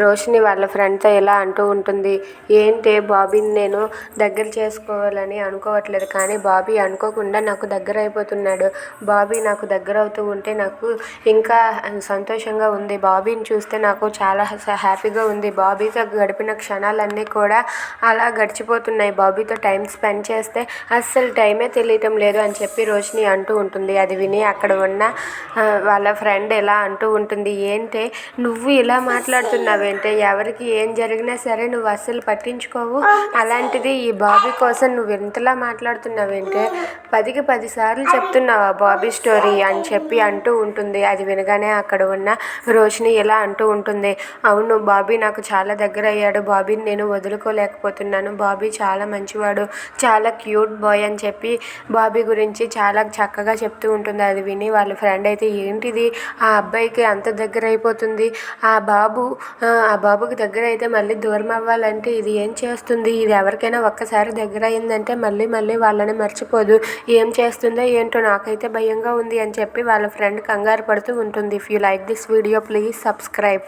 రోషిని వాళ్ళ ఫ్రెండ్తో ఇలా అంటూ ఉంటుంది ఏంటే బాబీని నేను దగ్గర చేసుకోవాలని అనుకోవట్లేదు కానీ బాబీ అనుకోకుండా నాకు దగ్గర అయిపోతున్నాడు. బాబీ నాకు దగ్గర అవుతూ ఉంటే నాకు ఇంకా సంతోషంగా ఉంది. బాబీని చూస్తే నాకు చాలా హ్యాపీగా ఉంది. బాబీతో గడిపిన క్షణాలన్నీ కూడా అలా గడిచిపోతున్నాయి. బాబీతో టైం స్పెండ్ చేస్తే అస్సలు టైమే తెలియటం లేదు అని చెప్పి రోషిని అంటూ ఉంటుంది. అది విని అక్కడ ఉన్న వాళ్ళ ఫ్రెండ్ ఇలా అంటూ ఉంటుంది ఏంటే నువ్వు ఇలా మాట్లాడుతున్నావు మాట్లాడుతున్నావేంటే ఎవరికి ఏం జరిగినా సరే నువ్వు అస్సలు పట్టించుకోవు. అలాంటిది ఈ బాబీ కోసం నువ్వు ఎంతలా మాట్లాడుతున్నావేంటే పదికి పది సార్లు ఆ బాబీ స్టోరీ అని చెప్పి అంటూ ఉంటుంది. అది వినగానే అక్కడ ఉన్న రోషిని ఇలా అంటూ ఉంటుంది. అవును బాబీ నాకు చాలా దగ్గర అయ్యాడు. బాబీని నేను వదులుకోలేకపోతున్నాను. బాబీ చాలా మంచివాడు చాలా క్యూట్ బాయ్ అని చెప్పి బాబీ గురించి చాలా చక్కగా చెప్తూ ఉంటుంది. అది విని వాళ్ళ ఫ్రెండ్ అయితే ఏంటిది? ఆ అబ్బాయికి అంత దగ్గర అయిపోతుంది. ఆ బాబు ఆ బాబుకి దగ్గర అయితే మళ్ళీ దూరం అవ్వాలంటే ఇది ఏం చేస్తుంది? ఇది ఎవరికైనా ఒక్కసారి దగ్గర అయిందంటే మళ్ళీ మళ్ళీ వాళ్ళని మర్చిపోదు. ఏం చేస్తుందో ఏంటో నాకైతే భయంగా ఉంది అని చెప్పి వాళ్ళ ఫ్రెండ్ కంగారు పడుతూ ఉంటుంది. If you like this video please subscribe